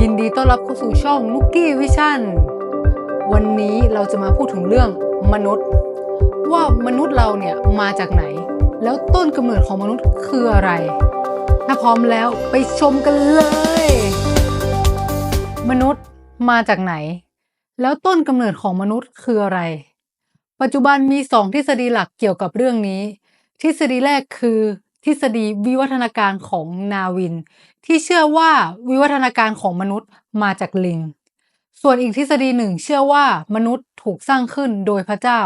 ยินดีต้อนรับเข้าสู่ช่องนุกกี้วิชั่น วันนี้เราจะมาพูดถึงเรื่องมนุษย์ ว่ามนุษย์เราเนี่ยมาจากไหน แล้วต้นกำเนิดของมนุษย์คืออะไร ถ้าพร้อมแล้วไปชมกันเลย มนุษย์มาจากไหน แล้วต้นกำเนิดของมนุษย์คืออะไร ปัจจุบันมีสองทฤษฎีหลักเกี่ยวกับเรื่องนี้ ทฤษฎีแรกคือ ทฤษฎีวิวัฒนาการของนาวิน ที่เชื่อว่าวิวัฒนาการของมนุษย์มาจากลิง ส่วนอีกทฤษฎีหนึ่งเชื่อว่ามนุษย์ถูกสร้างขึ้นโดยพระเจ้า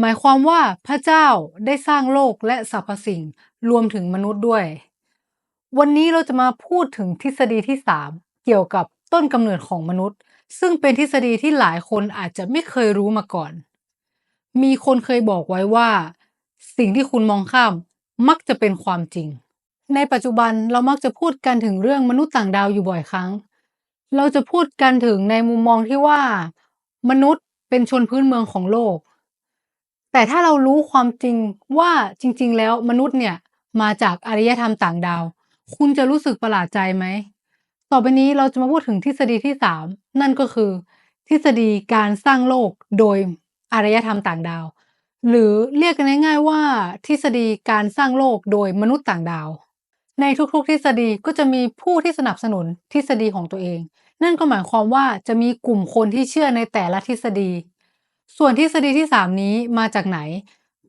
หมายความว่าพระเจ้าได้สร้างโลกและสรรพสิ่งรวมถึงมนุษย์ด้วย วันนี้เราจะมาพูดถึงทฤษฎีที่ 3 เกี่ยวกับต้นกำเนิดของมนุษย์ ซึ่งเป็นทฤษฎีที่หลายคนอาจจะไม่เคยรู้มาก่อน มีคนเคยบอกไว้ว่า สิ่งที่คุณมองข้าม มักจะเป็นความจริง ในปัจจุบันเรามักจะพูดกันถึงเรื่องมนุษย์ต่างดาวอยู่บ่อยครั้ง เราจะพูดกันถึงในมุมมองที่ว่า มนุษย์เป็นชนพื้นเมืองของโลก แต่ถ้าเรารู้ความจริงว่าจริง ๆ แล้วมนุษย์เนี่ยมาจากอารยธรรมต่างดาว คุณจะรู้สึกประหลาดใจไหม ต่อไปนี้เราจะมาพูดถึงทฤษฎีที่3นั่นก็คือ ทฤษฎีการสร้างโลกโดยอารยธรรมต่างดาว หรือเรียกกันง่ายๆว่า ทฤษฎีการสร้างโลกโดยมนุษย์ต่างดาว ในทุกๆ ทฤษฎีก็จะมีผู้ที่สนับสนุนทฤษฎีของตัวเอง นั่นก็หมายความว่าจะมีกลุ่มคนที่เชื่อในแต่ละทฤษฎี ส่วนทฤษฎีที่ 3 นี้มาจากไหน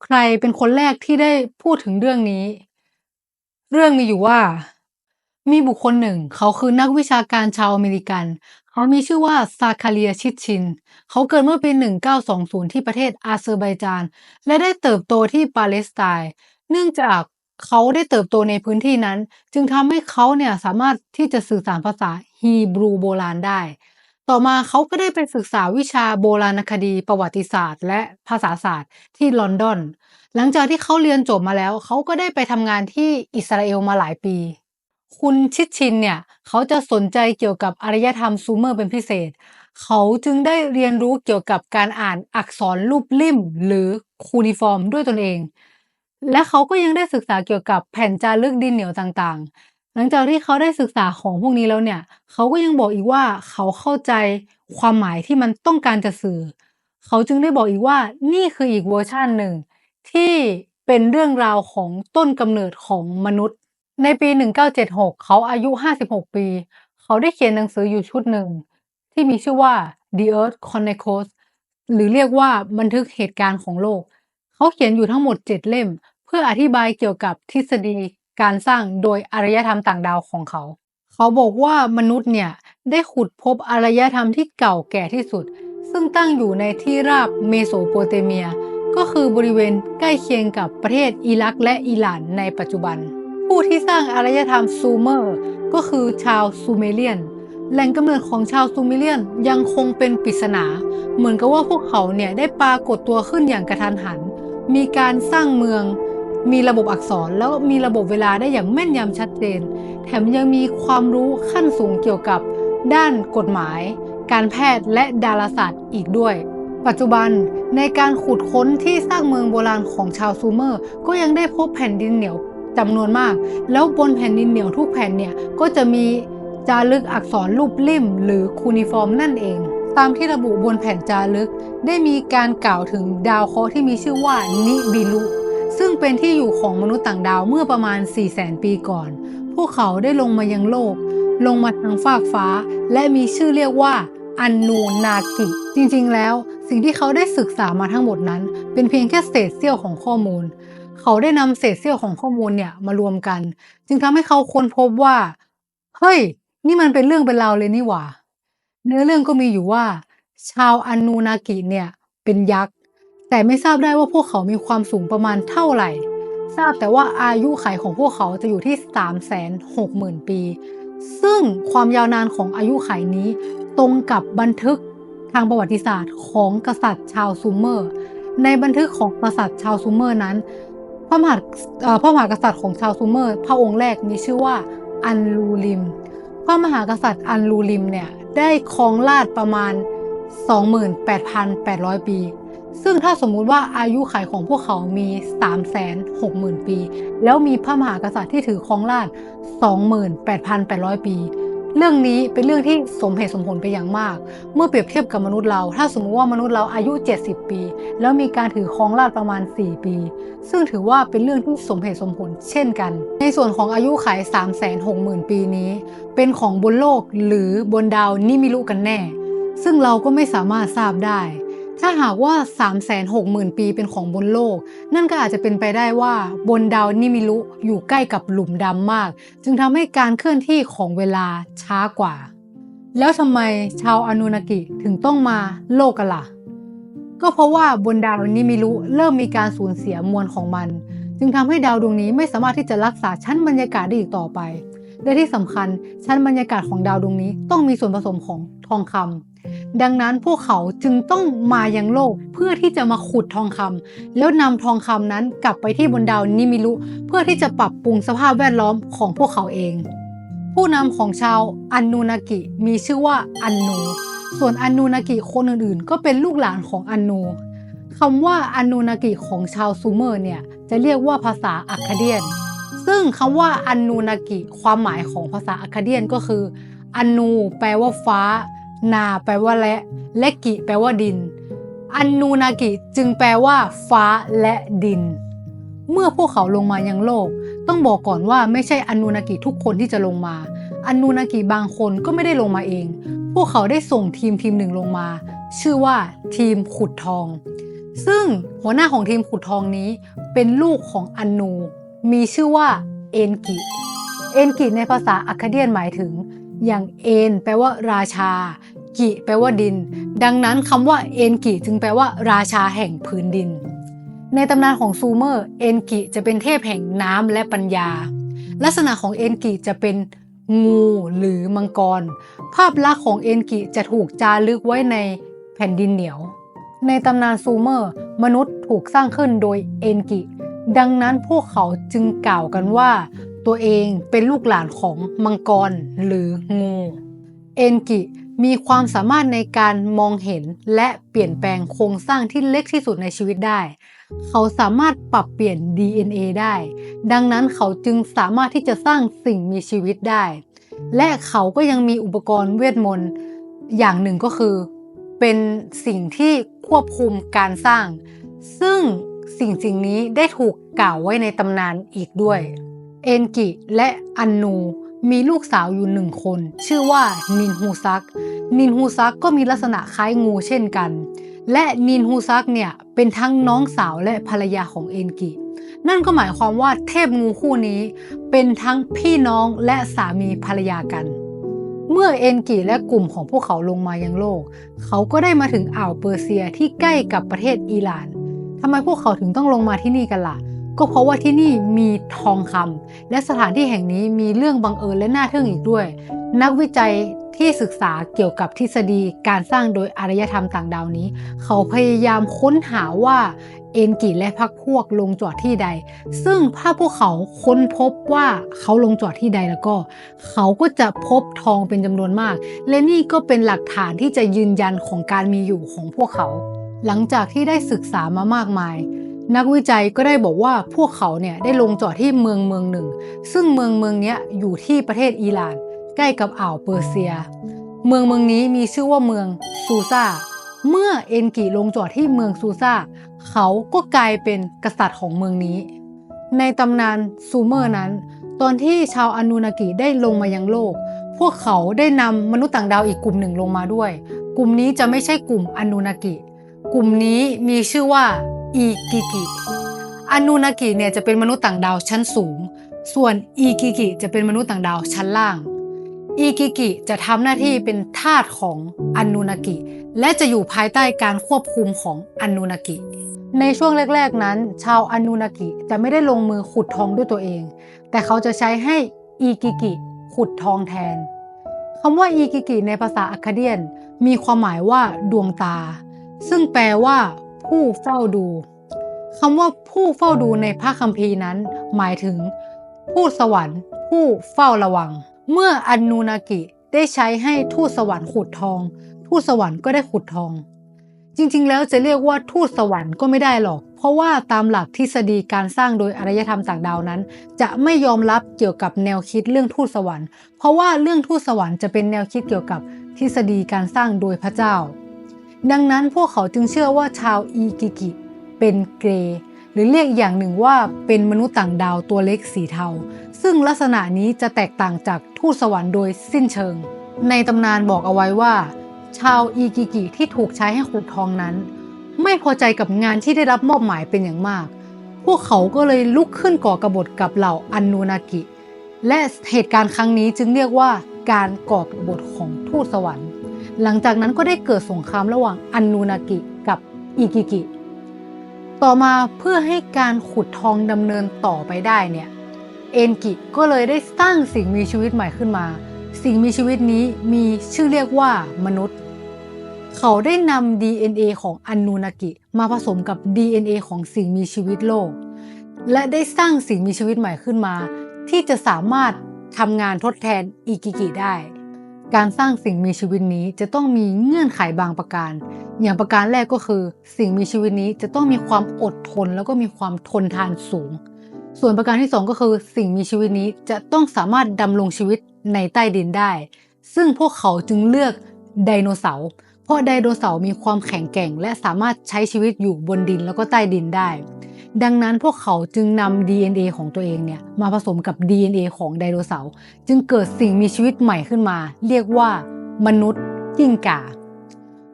ใครเป็นคนแรกที่ได้พูดถึงเรื่องนี้ เรื่องมีอยู่ว่า มีบุคคลหนึ่ง เขาคือนักวิชาการชาวอเมริกัน เขามีชื่อว่าซาคาเลียชิดชิน เขาเกิดเมื่อปี 1920 ที่ประเทศอาเซอร์ไบจาน และได้เติบโตที่ปาเลสไตน์ เนื่องจากเขาได้เติบโตในพื้นที่นั้น จึงทำให้เขาเนี่ยสามารถที่จะสื่อสารภาษาฮีบรูโบราณได้ ต่อมาเขาก็ได้ไปศึกษาวิชาโบราณคดีประวัติศาสตร์ และภาษาศาสตร์ที่ลอนดอน หลังจากที่เขาเรียนจบมาแล้ว เขาก็ได้ไปทำงานที่อิสราเอลมาหลายปี คุณชิดชินเนี่ย เขาจะสนใจเกี่ยวกับอารยธรรมซูเมอร์เป็นพิเศษ เขาจึงได้เรียนรู้เกี่ยวกับการอ่านอักษรรูปลิ่ม หรือคูนิฟอร์มด้วยตนเอง และเขาก็ยังได้ศึกษาเกี่ยวกับแผ่นจารึกดินเหนียวต่างๆ หลังจากที่เขาได้ศึกษาของพวกนี้แล้วเนี่ย เขาก็ยังบอกอีกว่าเขาเข้าใจความหมายที่มันต้องการจะสื่อ เขาจึงได้บอกอีกว่านี่คืออีกเวอร์ชันหนึ่งที่เป็นเรื่องราวของต้นกำเนิดของมนุษย์ ในปี 1976 เขาอายุ 56 ปี เขาได้เขียนหนังสืออยู่ชุดหนึ่ง ที่มีชื่อว่า The Earth Chronicles หรือเรียกว่าบันทึกเหตุการณ์ของโลก เขาเขียนอยู่ทั้งหมด 7 เล่ม เพื่ออธิบายเกี่ยวกับทฤษฎีการสร้างโดยอารยธรรมต่างดาวของเขา เขาบอกว่ามนุษย์เนี่ย ได้ขุดพบอารยธรรมที่เก่าแก่ที่สุด ซึ่งตั้งอยู่ในที่ราบเมโสโปเตเมีย ก็คือบริเวณใกล้เคียงกับประเทศอิรักและอิหร่านในปัจจุบัน ผู้ที่สร้างอารยธรรมซูเมอร์ ก็คือชาวซูเมเรียน แหล่งกำเนิดของชาวซูเมเรียนยังคงเป็นปริศนา เหมือนกับว่าพวกเขาเนี่ยได้ปรากฏตัวขึ้นอย่างกระทันหัน มีการสร้างเมืองมีระบบอักษรแล้วมีระบบเวลาได้อย่างแม่นยำชัดเจน แถมยังมีความรู้ขั้นสูงเกี่ยวกับด้านกฎหมาย การแพทย์และดาราศาสตร์อีกด้วย ปัจจุบันในการขุดค้นที่สร้างเมืองโบราณของชาวซูเมอร์ ก็ยังได้พบแผ่นดินเหนียว จำนวนมาก แล้วบนแผ่นดินเหนียวทุกแผ่นเนี่ยก็จะมีจารึกอักษรรูปลิ่ม หรือคูนิฟอร์มนั่นเอง ตามที่ระบุบนแผ่นจารึก ได้มีการกล่าวถึงดาวเคราะห์ที่มีชื่อว่านิบิลุ ซึ่งเป็นที่อยู่ของมนุษย์ต่างดาวเมื่อประมาณ 4 0 0 0 0 0 ปีก่อน พวกเขาได้ลงมายังโลก ลงมาทางฟากฟ้า และมีชื่อเรียกว่าอันนูนากิ จริงๆ แล้ว สิ่งที่เขาได้ศึกษามาทั้งหมดนั้น เป็นเพียงแค่เศษเสี้ยวของข้อมูล เขาได้นำเศษเสี้ยวของข้อมูลเนี่ยมารวมกัน จึงทำให้เขาค้นพบว่า เฮ้ย นี่มันเป็นเรื่องเป็นราวเลยนี่หว่า เนื้อเรื่องก็มีอยู่ว่า ชาวอนนูนากิเนี่ยเป็นยักษ์ แต่ไม่ทราบได้ว่าพวกเขามีความสูงประมาณเท่าไหร่ ทราบแต่ว่าอายุขัยของพวกเขาจะอยู่ที่ 360,000 ปี ซึ่งความยาวนานของอายุขัยนี้ ตรงกับบันทึกทางประวัติศาสตร์ของกษัตริย์ชาวซูเมอร์ ในบันทึกของกษัตริย์ชาวซูเมอร์นั้น ระมหาเอ่อพระมหากษัตริย์ของชาวซูเมอร์พระองค์แรกมีชื่อว่าอันลูลิม พระมหากษัตริย์อันลูลิมเนี่ยได้ครองราชประมาณ 28,800 ปี ซึ่งถ้าสมมุติว่าอายุขัยของพวกเขามี 360,000 ปี แล้วมีพระมหากษัตริย์ที่ถือครองราช28,800 ปี เรื่องนี้เป็นเรื่องที่สมเหตุสมผลไปอย่างมาก เมื่อเปรียบเทียบกับมนุษย์เรา ถ้าสมมติว่ามนุษย์เราอายุ 70 ปี แล้วมีการถือครองราชประมาณ 4 ปี ซึ่งถือว่าเป็นเรื่องที่สมเหตุสมผลเช่นกัน ในส่วนของอายุขัย360,000 ปีนี้ เป็นของบนโลกหรือบนดาวนิมิลุกันแน่ ซึ่งเราก็ไม่สามารถทราบได้ ถ้าหากว่า 360,000 ปีเป็นของบนโลก นั่นก็อาจจะเป็นไปได้ว่าบนดาวนิมิลุอยู่ใกล้กับหลุมดำมาก จึงทำให้การเคลื่อนที่ของเวลาช้ากว่า แล้วทำไมชาวอนุนากิถึงต้องมาโลกกันล่ะ ก็เพราะว่าบนดาวนิมิลุเริ่มมีการสูญเสียมวลของมัน จึงทำให้ดาวดวงนี้ไม่สามารถที่จะรักษาชั้นบรรยากาศได้อีกต่อไป และที่สำคัญชั้นบรรยากาศของดาวดวงนี้ต้องมีส่วนผสมของทองคำ ดังนั้นพวกเขาจึงต้องมายังโลกเพื่อที่จะมาขุดทองคำแล้วนำทองคำนั้นกลับไปที่บนดาวนิมิลุเพื่อที่จะปรับปรุงสภาพแวดล้อมของพวกเขาเอง ผู้นำของชาวอันนูนากิมีชื่อว่าอันนู ส่วนอันนูนากิคนอื่นๆ ก็เป็นลูกหลานของอันนูคำว่าอันนูนากิของชาวซูเมอร์เนี่ยจะเรียกว่าภาษาอัคคาเดียน ซึ่งคำว่าอันนูนากิความหมายของภาษาอัคคาเดียนก็คืออันนูแปลว่าฟ้า นาแปลว่าและและกิแปลว่าดิน อันนูนากิจึงแปลว่า ฟ้าและดิน เมื่อพวกเขาลงมายังโลก ต้องบอกก่อนว่าไม่ใช่อันนูนากิทุกคนที่จะลงมาอันนูนากิบางคนก็ไม่ได้ลงมาเอง พวกเขาได้ส่งทีมทีมหนึ่งลงมา ชื่อว่าทีมขุดทอง ซึ่งหัวหน้าของทีมขุดทองนี้เป็นลูกของอันนู มีชื่อว่าเอนกิ เอนกิในภาษาอัคคาเดียนหมายถึง อย่างเอนแปลว่าราชา กิแปลว่าดิน ดังนั้นคำว่าเอนกิจึงแปลว่า ราชาแห่งพื้นดิน ในตำนานของซูเมอร์เอนกิจะเป็นเทพแห่งน้ำและปัญญา ลักษณะของเอนกิจะเป็นงูหรือมังกร ภาพลักษณ์ของเอนกิจะถูกจารึกไว้ในแผ่นดินเหนียว ในตำนานซูเมอร์ มนุษย์ถูกสร้างขึ้นโดยเอนกิ ดังนั้นพวกเขาจึงกล่าวกันว่า ตัวเองเป็นลูกหลานของมังกรหรืองู เอนกิ มีความสามารถในการมองเห็นและเปลี่ยนแปลงโครงสร้างที่เล็กที่สุดในชีวิตได้ เขาสามารถปรับเปลี่ยน DNA ได้ ดังนั้นเขาจึงสามารถที่จะสร้างสิ่งมีชีวิตได้ และเขาก็ยังมีอุปกรณ์เวทมนต์อย่างหนึ่งก็คือ เป็นสิ่งที่ควบคุมการสร้าง ซึ่งสิ่งสิ่งนี้ได้ถูกกล่าวไว้ในตำนานอีกด้วย เอนกิและอันนู มีลูกสาวอยู่หนึ่งคน ชื่อว่านินฮูซัก นินฮูซักก็มีลักษณะคล้ายงูเช่นกัน และนินฮูซักเนี่ยเป็นทั้งน้องสาวและภรรยาของเอนกิ นั่นก็หมายความว่าเทพงูคู่นี้เป็นทั้งพี่น้องและสามีภรรยากัน เมื่อเอนกิและกลุ่มของพวกเขาลงมายังโลก เขาก็ได้มาถึงอ่าวเปอร์เซียที่ใกล้กับประเทศอิหร่านทำไมพวกเขาถึงต้องลงมาที่นี่กันล่ะ ก็เพราะว่าที่นี่มีทองคำและสถานที่แห่งนี้มีเรื่องบังเอิญและน่าทึ่งอีกด้วย นักวิจัยที่ศึกษาเกี่ยวกับทฤษฎีการสร้างโดยอารยธรรมต่างดาวนี้ เขาพยายามค้นหาว่าเอนกิและพรรคพวกลงจอดที่ใด ซึ่งถ้าพวกเขาค้นพบว่าเขาลงจอดที่ใดแล้วก็ เขาก็จะพบทองเป็นจำนวนมาก และนี่ก็เป็นหลักฐานที่จะยืนยันของการมีอยู่ของพวกเขา หลังจากที่ได้ศึกษามามากมาย นักวิจัยก็ได้บอกว่าพวกเขาเนี่ยได้ลงจอดที่เมืองเมืองหนึ่ง ซึ่งเมืองเมืองนี้อยู่ที่ประเทศอิหร่าน ใกล้กับอ่าวเปอร์เซีย เมืองเมืองนี้มีชื่อว่าเมืองซูซาเมื่อเอนกิลงจอดที่เมืองซูซาเขาก็กลายเป็นกษัตริย์ของเมืองนี้ ในตำนานซูเมอร์นั้น ตอนที่ชาวอนูนากิได้ลงมายังโลก พวกเขาได้นำมนุษย์ต่างดาวอีกกลุ่มหนึ่งลงมาด้วย กลุ่มนี้จะไม่ใช่กลุ่มอนูนากิ กลุ่มนี้มีชื่อว่า อีกิกิอนูนากิเนี่ยจะเป็นมนุษย์ต่างดาวชั้นสูง ส่วนอีกิกิจะเป็นมนุษย์ต่างดาวชั้นล่าง อีกิกิจะทำหน้าที่เป็นทาสของอนูนากิ และจะอยู่ภายใต้การควบคุมของอนูนากิ ในช่วงแรกๆนั้น ชาวอนูนากิจะไม่ได้ลงมือขุดทองด้วยตัวเอง แต่เขาจะใช้ให้อีกิกิขุดทองแทนคำว่าอีกิกิในภาษาอัคคาเดียน มีความหมายว่าดวงตา ซึ่งแปลว่า ผู้เฝ้าดูคำว่าผู้เฝ้าดูในพระคัมภีร์นั้น หมายถึง ผู้สวรรค์ ผู้เฝ้าระวัง เมื่ออันนูนากิได้ใช้ให้ทูตสวรรค์ขุดทอง ทูตสวรรค์ก็ได้ขุดทอง จริงๆ แล้วจะเรียกว่าทูตสวรรค์ก็ไม่ได้หรอก เพเพราะว่าตามหลักทฤษฎีการสร้างโดยอารยธรรมต่างดาวนั้น จะไม่ยอมรับเกี่ยวกับแนวคิดเรื่องทูตสวรรค์ เพราะว่าเรื่องทูตสวรรค์จะเป็นแนวคิดเกี่ยวกับทฤษฎีการสร้างโดยพระเจ้า ดังนั้นพวกเขาจึงเชื่อว่าชาวอีกิกิ เป็นเกรหรือเรียกอย่างหนึ่งว่าเป็นมนุษย์ต่างดาวตัวเล็กสีเทา ซึ่งลักษณะนี้จะแตกต่างจากทูตสวรรค์โดยสิ้นเชิง ในตำนานบอกเอาไว้ว่า ชาวอีกิกิที่ถูกใช้ให้ขุดทองนั้น ไม่พอใจกับงานที่ได้รับมอบหมายเป็นอย่างมาก พวกเขาก็เลยลุกขึ้นก่อกบฏกับเหล่าอันนูนากิ และเหตุการณ์ครั้งนี้จึงเรียกว่าการก่อกบฏของทูตสวรรค์ หลังจากนั้นก็ได้เกิดสงครามระหว่างอันนูนากิกับอีกิกิ ต่อมาเพื่อให้การขุดทองดำเนินต่อไปได้เนี่ย เอนกิก็เลยได้สร้างสิ่งมีชีวิตใหม่ขึ้นมา สิ่งมีชีวิตนี้มีชื่อเรียกว่ามนุษย์ เขาได้นำ DNA ของอันนูนากิมาผสมกับ DNA ของสิ่งมีชีวิตโลก และได้สร้างสิ่งมีชีวิตใหม่ขึ้นมา ที่จะสามารถทำงานทดแทนอีกิกิได้ การสร้างสิ่งมีชีวิตนี้จะต้องมีเงื่อนไขบางประการ อย่างประการแรกก็คือ สิ่งมีชีวิตนี้จะต้องมีความอดทน แล้วก็มีความทนทานสูง ส่วนประการที่สองก็คือ สิ่งมีชีวิตนี้จะต้องสามารถดำรงชีวิตในใต้ดินได้ ซึ่งพวกเขาจึงเลือกไดโนเสาร์เพราะไดโนเสาร์มีความแข็งแกร่ง และสามารถใช้ชีวิตอยู่บนดินแล้วก็ใต้ดินได้ ดังนั้นพวกเขาจึงนำ DNA ของตัวเองเนี่ยมาผสมกับ DNA ของไดโนเสาร์จึงเกิดสิ่งมีชีวิตใหม่ขึ้นมา เรียกว่ามนุษย์กิ้งก่า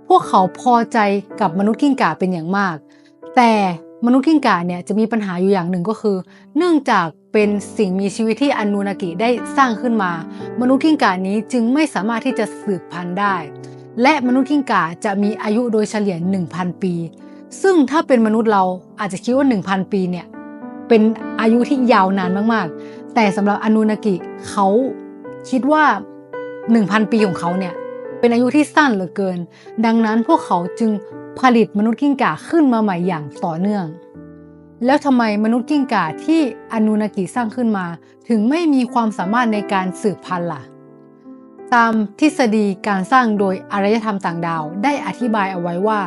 พวกเขาพอใจกับมนุษย์กิ้งก่าเป็นอย่างมาก แต่มนุษย์กิ้งก่าเนี่ยจะมีปัญหาอยู่อย่างหนึ่งก็คือ เนื่องจากเป็นสิ่งมีชีวิตที่อนูนากิได้สร้างขึ้นมา มนุษย์กิ้งก่านี้จึงไม่สามารถที่จะสืบพันธุ์ได้ และมนุษย์กิ้งก่าจะมีอายุโดยเฉลี่ย 1,000 ปี ซึ่งถ้าเป็นมนุษย์เราอาจจะคิดว่า 1,000 ปีเนี่ยเป็นอายุที่ยาวนานมากๆ แต่สำหรับอนูนากิเขาคิดว่า 1,000 ปีของเขาเนี่ยเป็นอายุที่สั้นเหลือเกิน ดังนั้นพวกเขาจึงผลิตมนุษย์กิ้งก่าขึ้นมาใหม่อย่างต่อเนื่อง แล้วทำไมมนุษย์กิ้งก่าที่อนูนากิสร้างขึ้นมา ถึงไม่มีความสามารถในการสืบพันธุ์ล่ะ ตามทฤษฎีการสร้างโดยอารยธรรมต่างดาวได้อธิบายเอาไว้ว่า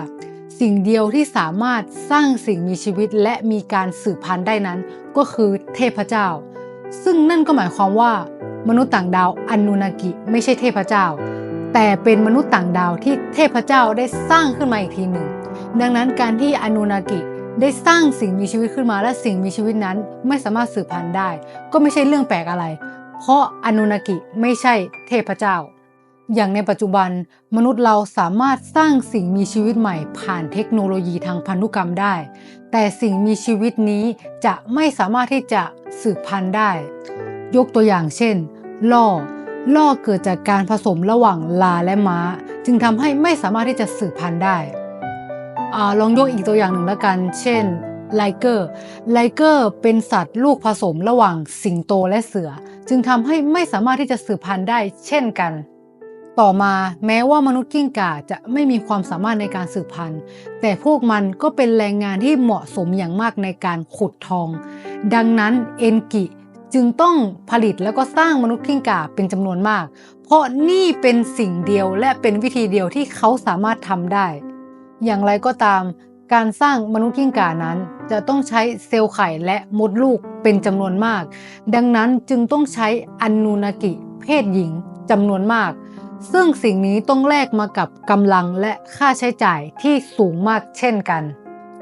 สิ่งเดียวที่สามารถสร้างสิ่งมีชีวิตและมีการสืบพันธุ์ได้นั้น ก็คือเทพเจ้า ซึ่งนั่นก็หมายความว่า มนุษย์ต่างดาวอนูนากิไม่ใช่เทพเจ้า แต่เป็นมนุษย์ต่างดาวที่เทพเจ้าได้สร้างขึ้นมาอีกทีหนึ่ง ดังนั้นการที่อนูนากิได้สร้างสิ่งมีชีวิตขึ้นมาและสิ่งมีชีวิตนั้นไม่สามารถสืบพันธุ์ได้ ก็ไม่ใช่เรื่องแปลกอะไร เพราะอนูนากิไม่ใช่เทพเจ้า อย่างในปัจจุบัน มนุษย์เราสามารถสร้างสิ่งมีชีวิตใหม่ ผ่านเทคโนโลยีทางพันธุกรรมได้ แต่สิ่งมีชีวิตนี้จะไม่สามารถที่จะสืบพันธุ์ได้ ยกตัวอย่างเช่น ล่อ ล่อเกิดจากการผสมระหว่างลาและม้า จึงทำให้ไม่สามารถที่จะสืบพันธุ์ได้อลองยกอีกตัวอย่างหนึ่งล้วกัน เช่นไลเกอร์ ไลเกอร์เป็นสัตว์ลูกผสมระหว่างสิงโตและเสือ จึงทำให้ไม่สามารถที่จะสืบพันธุ์ได้เช่นกัน ต่อมาแม้ว่ามนุษย์กิ้งก่าจะไม่มีความสามารถในการสืบพันธุ์ แต่พวกมันก็เป็นแรงงานที่เหมาะสมอย่างมากในการขุดทอง ดังนั้นเอนกิจึงต้องผลิตแล้วก็สร้างมนุษย์กิ้งก่าเป็นจำนวนมาก เพราะนี่เป็นสิ่งเดียวและเป็นวิธีเดียวที่เขาสามารถทำได้ อย่างไรก็ตาม การสร้างมนุษย์กิ้งก่านั้น จะต้องใช้เซลล์ไข่และมดลูกเป็นจำนวนมาก ดังนั้นจึงต้องใช้อนูนากิ เพศหญิงจำนวนมาก ซึ่งสิ่งนี้ต้องแลกมากับกำลังและค่าใช้จ่ายที่สูงมากเช่นกัน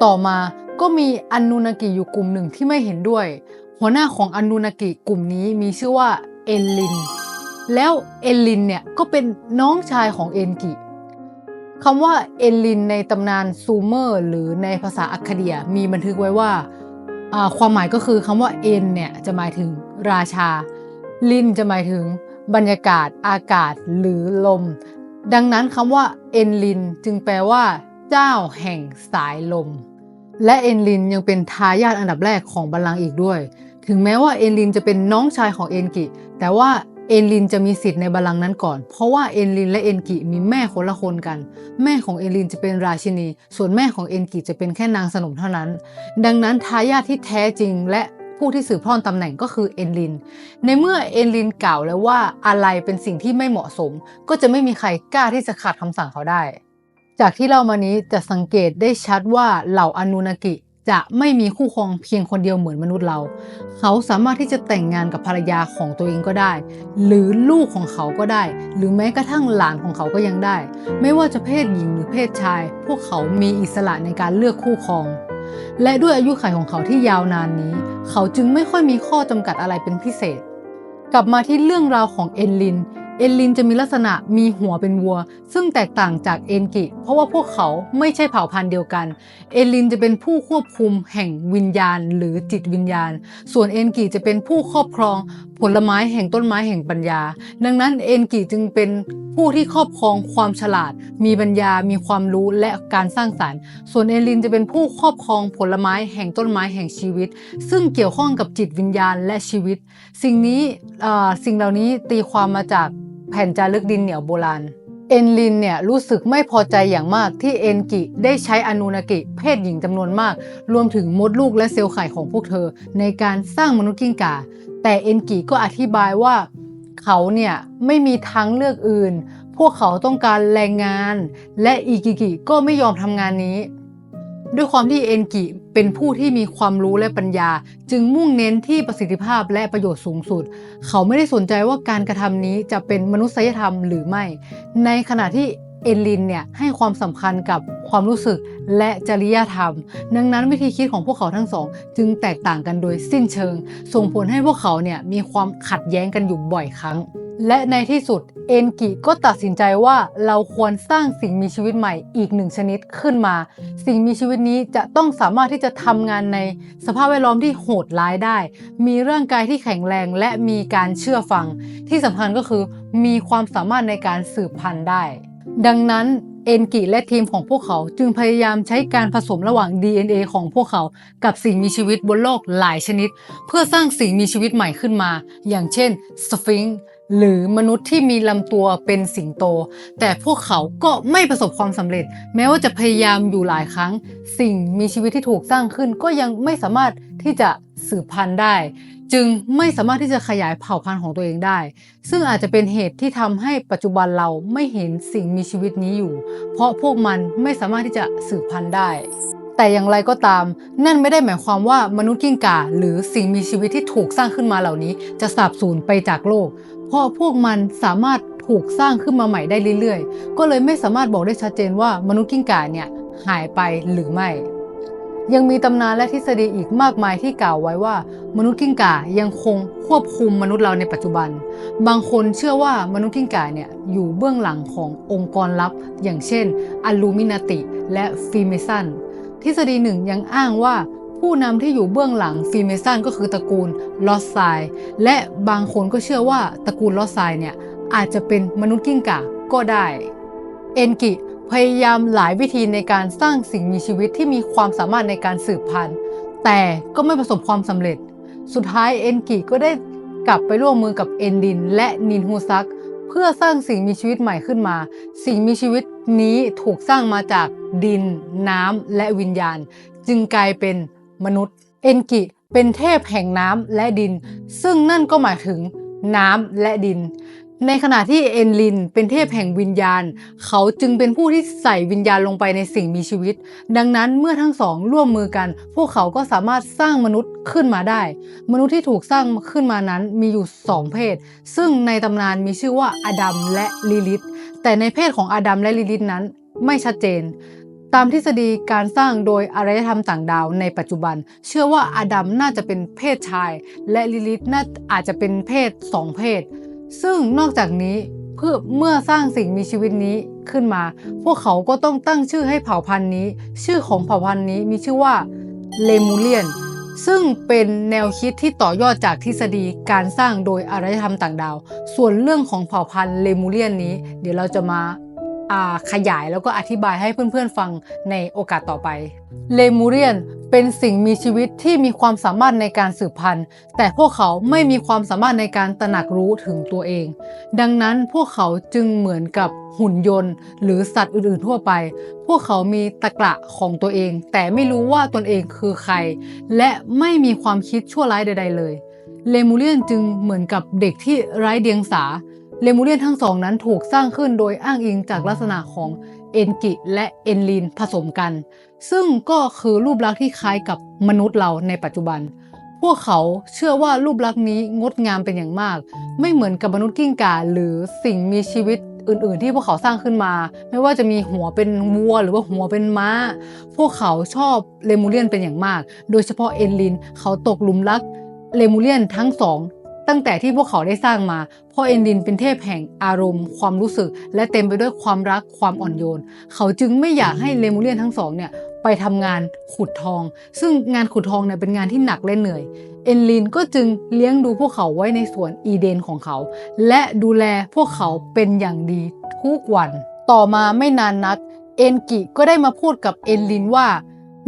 ต่อมาก็มีอนูนากิอยู่กลุ่มหนึ่งที่ไม่เห็นด้วย หัวหน้าของอนูนากิกลุ่มนี้มีชื่อว่าเอลลิน แล้วเอลลินเนี่ยก็เป็นน้องชายของเอนกิคำว่าเอลลินในตำนานซูเมอร์หรือในภาษาอัคเดียมีบันทึกไว้ว่าอ่าความหมายก็คือคำว่าเอ็นเนี่ยจะหมายถึงราชา ลินจะหมายถึง บรรยากาศ อากาศหรือลม ดังนั้นคำว่าเอ็นลินจึงแปลว่า เจ้าแห่งสายลม และเอ็นลินยังเป็นทายาทอันดับแรกของบัลลังก์อีกด้วย ถึงแม้ว่าเอ็นลินจะเป็นน้องชายของเอ็นกิ แต่ว่าเอ็นลินจะมีสิทธิ์ในบัลลังก์นั้นก่อน เพราะว่าเอ็นลินและเอ็นกิมีแม่คนละคนกัน แม่ของเอ็นลินจะเป็นราชินี ส่วนแม่ของเอ็นกิจะเป็นแค่นางสนมเท่านั้น ดังนั้นทายาทที่แท้จริงและ ผู้ที่สืบทอดตำแหน่งก็คือเอ็นลิน ในเมื่อเอ็นลินกล่าวแล้วว่าอะไรเป็นสิ่งที่ไม่เหมาะสม ก็จะไม่มีใครกล้าที่จะขัดคำสั่งเขาได้ จากที่เรามานี้จะสังเกตได้ชัดว่าเหล่าอนูนากิจะไม่มีคู่ครองเพียงคนเดียวเหมือนมนุษย์เรา เขาสามารถที่จะแต่งงานกับภรรยาของตัวเองก็ได้ หรือลูกของเขาก็ได้ หรือแม้กระทั่งหลานของเขาก็ยังได้ ไม่ว่าจะเพศหญิงหรือเพศชาย พวกเขามีอิสระในการเลือกคู่ครอง และด้วยอายุขัยของเขาที่ยาวนานนี้ เขาจึงไม่ค่อยมีข้อจำกัดอะไรเป็นพิเศษ กลับมาที่เรื่องราวของเอนลิน เอนลินจะมีลักษณะมีหัวเป็นวัว ซึ่งแตกต่างจากเอนกิ เพราะว่าพวกเขาไม่ใช่เผ่าพันธุ์เดียวกัน เอนลินจะเป็นผู้ควบคุมแห่งวิญญาณ หรือจิตวิญญาณ ส่วนเอนกิจะเป็นผู้ครอบครอง ผลไม้แห่งต้นไม้แห่งปัญญา ดังนั้นเอนกิจึงเป็นผู้ที่ครอบครองความฉลาด มีปัญญา มีความรู้และการสร้างสรรค์ ส่วนเอลินจะเป็นผู้ครอบครองผลไม้แห่งต้นไม้แห่งชีวิต ซึ่งเกี่ยวข้องกับจิตวิญญาณและชีวิต สิ่งนี้สิ่งเหล่านี้ตีความมาจากแผ่นจารึกดินเหนียวโบราณ เอนลินเนี่ยรู้สึกไม่พอใจอย่างมากที่เอนกิได้ใช้อนูนากิเพศหญิงจำนวนมาก รวมถึงมดลูกและเซลล์ไข่ของพวกเธอ ในการสร้างมนุษย์กิ้งก่า แต่เอนกิก็อธิบายว่า เขาเนี่ยไม่มีทางเลือกอื่น พวกเขาต้องการแรงงาน และอิกิกิก็ไม่ยอมทำงานนี้ ด้วยความที่เอนกิเป็นผู้ที่มีความรู้และปัญญา จึงมุ่งเน้นที่ประสิทธิภาพและประโยชน์สูงสุด เขาไม่ได้สนใจว่าการกระทำนี้จะเป็นมนุษยธรรมหรือไม่ ในขณะที่ เอลินเนี่ยให้ความสำคัญกับความรู้สึกและจริยธรรม ดังนั้นวิธีคิดของพวกเขาทั้งสอง จึงแตกต่างกันโดยสิ้นเชิง ส่งผลให้พวกเขาเนี่ยมีความขัดแย้งกันอยู่บ่อยครั้ง และในที่สุดเอนกิก็ตัดสินใจว่าเราควรสร้างสิ่งมีชีวิตใหม่อีกหนึ่งชนิดขึ้นมา สิ่งมีชีวิตนี้จะต้องสามารถที่จะทำงานในสภาพแวดล้อมที่โหดร้ายได้ มีร่างกายที่แข็งแรงและมีการเชื่อฟัง ที่สำคัญก็คือมีความสามารถในการสืบพันธุ์ได้ ดังนั้นเอนกิและทีมของพวกเขาจึงพยายามใช้การผสมระหว่าง DNA ของพวกเขากับสิ่งมีชีวิตบนโลกหลายชนิด เพื่อสร้างสิ่งมีชีวิตใหม่ขึ้นมา อย่างเช่นสฟิงค์ หรือมนุษย์ที่มีลำตัวเป็นสิงโต แต่พวกเขาก็ไม่ประสบความสำเร็จ แม้ว่าจะพยายามอยู่หลายครั้ง สิ่งมีชีวิตที่ถูกสร้างขึ้น ก็ยังไม่สามารถที่จะสืบพันธุ์ได้ จึงไม่สามารถที่จะขยายเผ่าพันธุ์ของตัวเองได้ ซึ่งอาจจะเป็นเหตุที่ทำให้ปัจจุบันเราไม่เห็นสิ่งมีชีวิตนี้อยู่ เพราะพวกมันไม่สามารถที่จะสืบพันธุ์ได้แต่อย่างไรก็ตาม นั่นไม่ได้หมายความว่ามนุษย์กิ้งก่าหรือสิ่งมีชีวิตที่ถูกสร้างขึ้นมาเหล่านี้ จะสาบสูญไปจากโลก เพราะพวกมันสามารถถูกสร้างขึ้นมาใหม่ได้เรื่อยๆ ก็เลยไม่สามารถบอกได้ชัดเจนว่ามนุษย์กิ้งก่าเนี่ยหายไปหรือไม่ ยังมีตำนานและทฤษฎีอีกมากมายที่กล่าวไว้ว่า มนุษย์กิ้งก่ายังคงควบคุมมนุษย์เราในปัจจุบัน บางคนเชื่อว่ามนุษย์กิ้งก่าเนี่ยอยู่เบื้องหลังขององค์กรลับ อย่างเช่นอลูมินาติ และฟีเมซันทฤษฎีหนึ่งยังอ้างว่า ผู้นำที่อยู่เบื้องหลังฟีเมซันก็คือตระกูลลอสไซและบางคนก็เชื่อว่าตระกูลลอสไซเนี่ยอาจจะเป็นมนุษย์กิ้งก่าก็ได้ เอนกิพยายามหลายวิธีในการสร้างสิ่งมีชีวิตที่มีความสามารถในการสืบพันธุ์ แต่ก็ไม่ประสบความสำเร็จ สุดท้ายเอนกิก็ได้กลับไปร่วมมือกับเอนดิน และนินฮูซัก เพื่อสร้างสิ่งมีชีวิตใหม่ขึ้นมา สิ่งมีชีวิตนี้ถูกสร้างมาจากดิน น้ำและวิญญาณ จึงกลายเป็น มนุษย์ เอนกิเป็นเทพแห่งน้ำและดิน ซึ่งนั่นก็หมายถึงน้ำและดิน ในขณะที่เอนลิน เป็นเทพแห่งวิญญาณ เขาจึงเป็นผู้ที่ใส่วิญญาณลงไปในสิ่งมีชีวิต ดังนั้นเมื่อทั้งสองร่วมมือกัน พวกเขาก็สามารถสร้างมนุษย์ขึ้นมาได้ มนุษย์ที่ถูกสร้างขึ้นมานั้นมีอยู่สองเพศ ซึ่งในตำนานมีชื่อว่าอดัมและลิลิธแต่ในเพศของอดัมและลิลิธนั้นไม่ชัดเจน ตามทฤษฎีการสร้างโดยอารยธรรมต่างดาวในปัจจุบัน เชื่อว่าอาดัมน่าจะเป็นเพศชาย และลิลิธน่าอาจจะเป็นเพศสองเพศ ซึ่งนอกจากนี้เพื่อเมื่อสร้างสิ่งมีชีวิตนี้ขึ้นมา พวกเขาก็ต้องตั้งชื่อให้เผ่าพันธุ์นี้ ชื่อของเผ่าพันธุ์นี้มีชื่อว่าเลมูเลียน ซึ่งเป็นแนวคิดที่ต่อยอดจากทฤษฎีการสร้างโดยอารยธรรมต่างดาว ส่วนเรื่องของเผ่าพันธุ์เลมูเลียนนี้ เดี๋ยวเราจะมาอ่า ขยายแล้วก็อธิบายให้เพื่อนๆฟังในโอกาสต่อไป เลมูเรียนเป็นสิ่งมีชีวิตที่มีความสามารถในการสืบพันธุ์ แต่พวกเขาไม่มีความสามารถในการตระหนักรู้ถึงตัวเอง ดังนั้นพวกเขาจึงเหมือนกับหุ่นยนต์ หรือสัตว์อื่นๆทั่วไป พวกเขามีตะกระของตัวเอง แต่ไม่รู้ว่าตนเองคือใคร และไม่มีความคิดชั่วร้ายใด ๆ เลย เลมูเรียนจึงเหมือนกับเด็กที่ไร้เดียงสา เลมูเรียนทั้งสองนั้นถูกสร้างขึ้นโดยอ้างอิงจากลักษณะของเอนกิและเอนลินผสมกัน ซึ่งก็คือรูปลักษณ์ที่คล้ายกับมนุษย์เราในปัจจุบัน พวกเขาเชื่อว่ารูปลักษณ์นี้งดงามเป็นอย่างมาก ไม่เหมือนกับมนุษย์กิ้งก่าหรือสิ่งมีชีวิตอื่นๆ ที่พวกเขาสร้างขึ้นมา ไม่ว่าจะมีหัวเป็นวัวหรือว่าหัวเป็นม้า พวกเขาชอบเลมูเรียนเป็นอย่างมาก โดยเฉพาะเอนลินเขาตกหลุมรักเลมูเรียนทั้งสอง ตั้งแต่ที่พวกเขาได้สร้างมาพราะเอนลินเป็นเทพแห่งอารมณ์ ความรู้สึก และเต็มไปด้วยความรักความอ่อนโยน เขาจึงไม่อยากให้เลมูเรียนทั้งสองเนี่ยไปทำงานขุดทอง ซึ่งงานขุดทองเนี่ยเป็นงานที่หนักและเหนื่อย เอนลินก็จึงเลี้ยงดูพวกเขาไว้ในสวนอีเดนของเขา และดูแลพวกเขาเป็นอย่างดีทุกวัน ต่อมาไม่นานนัก เอนกิก็ได้มาพูดกับเอนลินว่า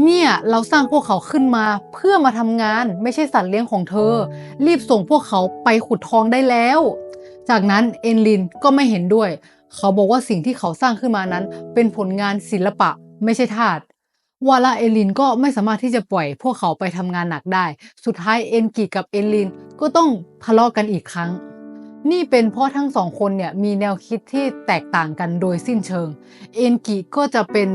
เนี่ย เราสร้างพวกเขาขึ้นมาเพื่อมาทำงานไม่ใช่สัตว์เลี้ยงของเธอ รีบส่งพวกเขาไปขุดทองได้แล้ว จากนั้นเอนลินก็ไม่เห็นด้วย เขาบอกว่าสิ่งที่เขาสร้างขึ้นมานั้น เป็นผลงานศิลปะไม่ใช่ทาสวาลาเอลินก็ไม่สามารถที่จะปล่อย พวกเขาไปทำงานหนักได้ สุดท้ายเอนกิกับเอลินก็ต้องทะเลาะกันอีกครั้ง นี่เป็นเพราะทั้งสองคนเนี่ยมีแนวคิดที่แตกต่างกันโดยสิ้นเชิง เอนกิก็จะเป็น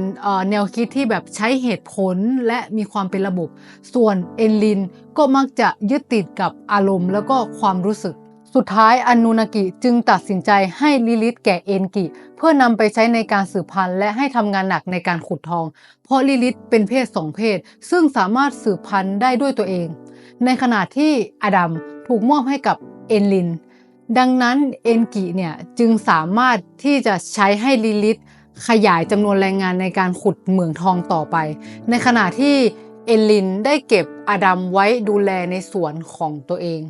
แนวคิดที่แบบใช้เหตุผลและมีความเป็นระบบ ส่วนเอนลินก็มักจะยึดติดกับอารมณ์แล้วก็ความรู้สึก สุดท้ายอนุนากิจึงตัดสินใจให้ลิลิตแก่เอนกิ เพื่อนำไปใช้ในการสืบพันธุ์และให้ทำงานหนักในการขุดทอง เพราะลิลิตเป็นเพศสองเพศ ซึ่งสามารถสืบพันธุ์ได้ด้วยตัวเอง ในขณะที่อดัมถูกมอบให้กับเอนลิน ดังนั้นเอนกิเนี่ยจึงสามารถที่จะใช้ให้ลิลิตขยายจำนวนแรงงานในการขุดเหมืองทองต่อไป ในขณะที่เอนลินได้เก็บอดัมไว้ดูแลในสวนของตัวเอง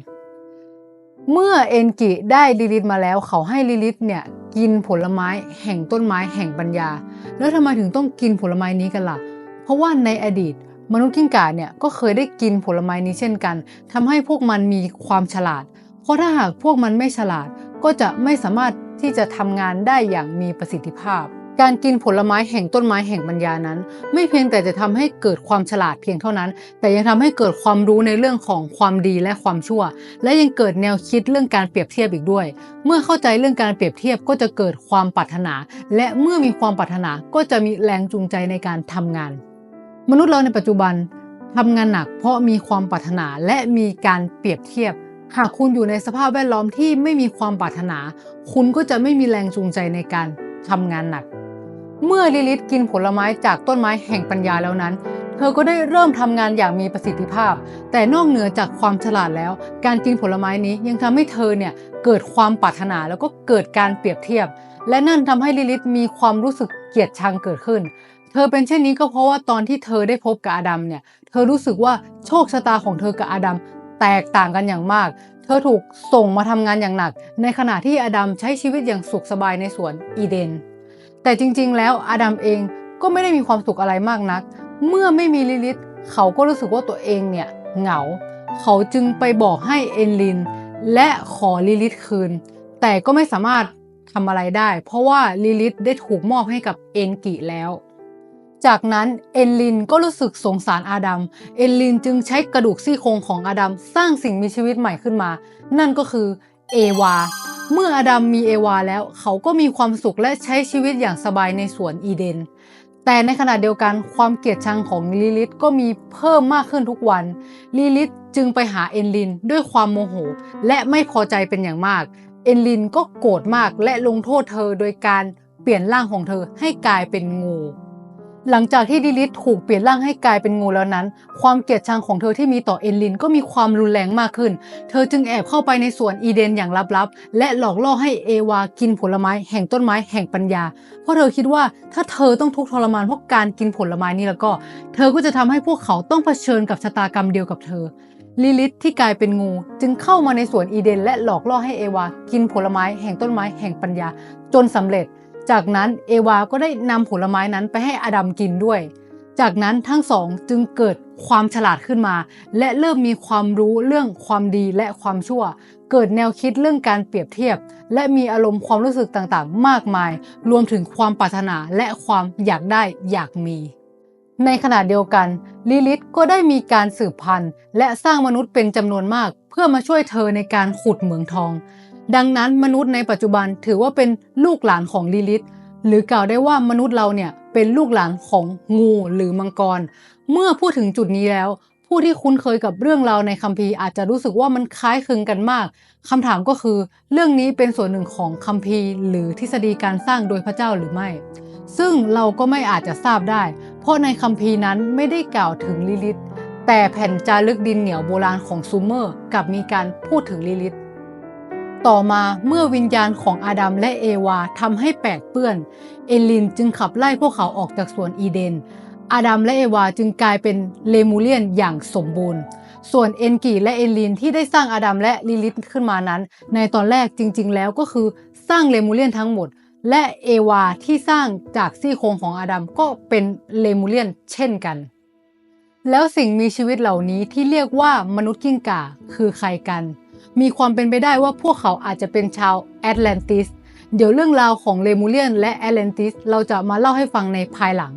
เมื่อเอนกิได้ลิลิตมาแล้วเขาให้ลิลิตเนี่ยกินผลไม้แห่งต้นไม้แห่งปัญญา แล้วทำไมถึงต้องกินผลไม้นี้กันล่ะ เพราะว่าในอดีตมนุษย์กิ้งก่าเนี่ยก็เคยได้กินผลไม้นี้เช่นกันทำให้พวกมันมีความฉลาด เพราะถ้าหากพวกมันไม่ฉลาดก็จะไม่สามารถที่จะทำงานได้อย่างมีประสิทธิภาพ การกินผลไม้แห่งต้นไม้แห่งปัญญานั้น ไม่เพียงแต่จะทำให้เกิดความฉลาดเพียงเท่านั้น แต่ยังทำให้เกิดความรู้ในเรื่องของความดีและความชั่ว และยังเกิดแนวคิดเรื่องการเปรียบเทียบอีกด้วย เมื่อเข้าใจเรื่องการเปรียบเทียบก็จะเกิดความปรารถนา และเมื่อมีความปรารถนาก็จะมีแรงจูงใจในการทำงาน มนุษย์เราในปัจจุบันทำงานหนักเพราะมีความปรารถนาและมีการเปรียบเทียบ หากคุณอยู่ในสภาพแวดล้อมที่ไม่มีความปรารถนา คุณก็จะไม่มีแรงจูงใจในการทำงานหนัก เมื่อลิลิตกินผลไม้จากต้นไม้แห่งปัญญาแล้วนั้น เธอก็ได้เริ่มทำงานอย่างมีประสิทธิภาพ แต่นอกเหนือจากความฉลาดแล้ว การกินผลไม้นี้ยังทำให้เธอเนี่ยเกิดความปรารถนาแล้วก็เกิดการเปรียบเทียบ และนั่นทำให้ลิลิตมีความรู้สึกเกลียดชังเกิดขึ้นเธอเป็นเช่นนี้ก็เพราะว่าตอนที่เธอได้พบกับอาดัมเนี่ย เธอรู้สึกว่าโชคชะตาของเธอกับอาดัม แตกต่างกันอย่างมาก เธอถูกส่งมาทำงานอย่างหนัก ในขณะที่อาดัมใช้ชีวิตอย่างสุขสบายในสวนอีเดน แต่จริงๆ แล้วอาดัมเองก็ไม่ได้มีความสุขอะไรมากนัก เมื่อไม่มีลิลิตเขาก็รู้สึกว่าตัวเองเนี่ยเหงา เขาจึงไปบอกให้เอนลิน และขอลิลิตคืน แต่ก็ไม่สามารถทำอะไรได้ เพราะว่าลิลิตได้ถูกมอบให้กับเอนกิแล้ว จากนั้นเอนลินก็รู้สึกสงสารอาดัม เอนลินจึงใช้กระดูกซี่โครงของอาดัมสร้างสิ่งมีชีวิตใหม่ขึ้นมา นั่นก็คือเอวา เมื่ออาดัมมีเอวาแล้วเขาก็มีความสุขและใช้ชีวิตอย่างสบายในสวนอีเดน แต่ในขณะเดียวกันความเกลียดชังของลิลิตก็มีเพิ่มมากขึ้นทุกวัน ลิลิตจึงไปหาเอนลินด้วยความโมโห และไม่พอใจเป็นอย่างมาก เอนลินก็โกรธมากและลงโทษเธอโดยการเปลี่ยนร่างของเธอให้กลายเป็นงู หลังจากที่ลิลิตถูกเปลี่ยนร่างให้กลายเป็นงูแล้วนั้น ความเกลียดชังของเธอที่มีต่อเอนลินก็มีความรุนแรงมากขึ้น เธอจึงแอบเข้าไปในสวนอีเดนอย่างลับๆ และหลอกล่อให้เอวากินผลไม้แห่งต้นไม้แห่งปัญญา เพราะเธอคิดว่าถ้าเธอต้องทุกข์ทรมานเพราะการกินผลไม้นี้แล้วก็ เธอก็จะทำให้พวกเขาต้องเผชิญกับชะตากรรมเดียวกับเธอลิลิตที่กลายเป็นงู จึงเข้ามาในสวนอีเดน และหลอกล่อให้เอวากินผลไม้แห่งต้นไม้แห่งปัญญา จนสำเร็จ จากนั้นเอวาก็ได้นำผลไม้นั้นไปให้อดัมกินด้วย จากนั้นทั้งสองจึงเกิดความฉลาดขึ้นมา และเริ่มมีความรู้เรื่องความดีและความชั่ว เกิดแนวคิดเรื่องการเปรียบเทียบ และมีอารมณ์ความรู้สึกต่างๆ มากมาย รวมถึงความปรารถนาและความอยากได้อยากมี ในขณะเดียวกันลิลิตก็ได้มีการสืบพันธุ์ และสร้างมนุษย์เป็นจำนวนมาก เพื่อมาช่วยเธอในการขุดเหมืองทอง ดังนั้นมนุษย์ในปัจจุบันถือว่าเป็นลูกหลานของลิลิตหรือกล่าวได้ว่ามนุษย์เราเนี่ยเป็นลูกหลานของงูหรือมังกร เมื่อพูดถึงจุดนี้แล้ว ผู้ที่คุ้นเคยกับเรื่องราวในคัมภีร์อาจจะรู้สึกว่ามันคล้ายคลึงกันมากคำถามก็คือ เรื่องนี้เป็นส่วนหนึ่งของคัมภีร์ หรือทฤษฎีการสร้างโดยพระเจ้าหรือไม่ ซึ่งเราก็ไม่อาจจะทราบได้ เพราะในคัมภีร์นั้นไม่ได้กล่าวถึงลิลิตแต่แผ่นจารึกดินเหนียวโบราณของซูเมอร์กลับมีการพูดถึงลิลิต ต่อมาเมื่อวิญญาณของอาดัมและเอวาทำให้แปดเปื้อน เอลินจึงขับไล่พวกเขาออกจากสวนอีเดน อาดัมและเอวาจึงกลายเป็นเลมูเลียนอย่างสมบูรณ์ ส่วนเอนกีและเอลินที่ได้สร้างอาดัมและลิลิตขึ้นมานั้น ในตอนแรกจริง ๆ แล้วก็คือสร้างเลมูเลียนทั้งหมด และเอวาที่สร้างจากซี่โครงของอาดัมก็เป็นเลมูเลียนเช่นกัน แล้วสิ่งมีชีวิตเหล่านี้ที่เรียกว่ามนุษย์กิ้งก่าคือใครกัน มีความเป็นไปได้ว่าพวกเขาอาจจะเป็นชาวแอตแลนติส เดี๋ยวเรื่องราวของเลมูเลียนและแอตแลนติสเราจะมาเล่าให้ฟังในภายหลัง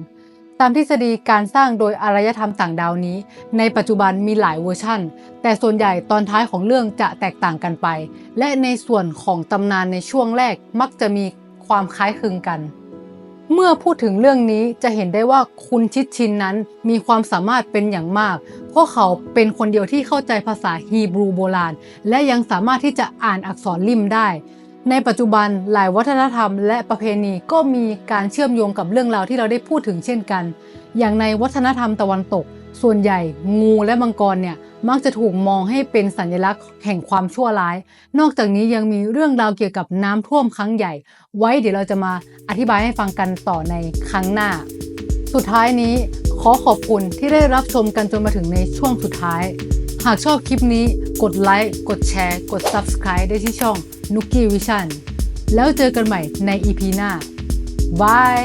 ตามทฤษฎีการสร้างโดยอารยธรรมต่างดาวนี้ ในปัจจุบันมีหลายเวอร์ชั่น แต่ส่วนใหญ่ตอนท้ายของเรื่องจะแตกต่างกันไป และในส่วนของตำนานในช่วงแรกมักจะมีความคล้ายคลึงกัน เมื่อพูดถึงเรื่องนี้จะเห็นได้ว่าคุณชิดชินนั้นมีความสามารถเป็นอย่างมาก เพราะเขาเป็นคนเดียวที่เข้าใจภาษาฮีบรูโบราณ และยังสามารถที่จะอ่านอักษรลิมได้ ในปัจจุบันหลายวัฒนธรรมและประเพณีก็มีการเชื่อมโยงกับเรื่องราวที่เราได้พูดถึงเช่นกัน อย่างในวัฒนธรรมตะวันตก ส่วนใหญ่งูและมังกรเนี่ยมักจะถูกมองให้เป็นสัญลักษณ์แห่งความชั่วร้าย นอกจากนี้ยังมีเรื่องราวเกี่ยวกับน้ำท่วมครั้งใหญ่ ไว้เดี๋ยวเราจะมาอธิบายให้ฟังกันต่อในครั้งหน้า สุดท้ายนี้ขอขอบคุณที่ได้รับชมกันจนมาถึงในช่วงสุดท้าย หากชอบคลิปนี้กดไลค์กดแชร์ กด Subscribe ได้ที่ช่อง n u k i Vision แล้วเจอกันใหม่ใน EP หน้าบาย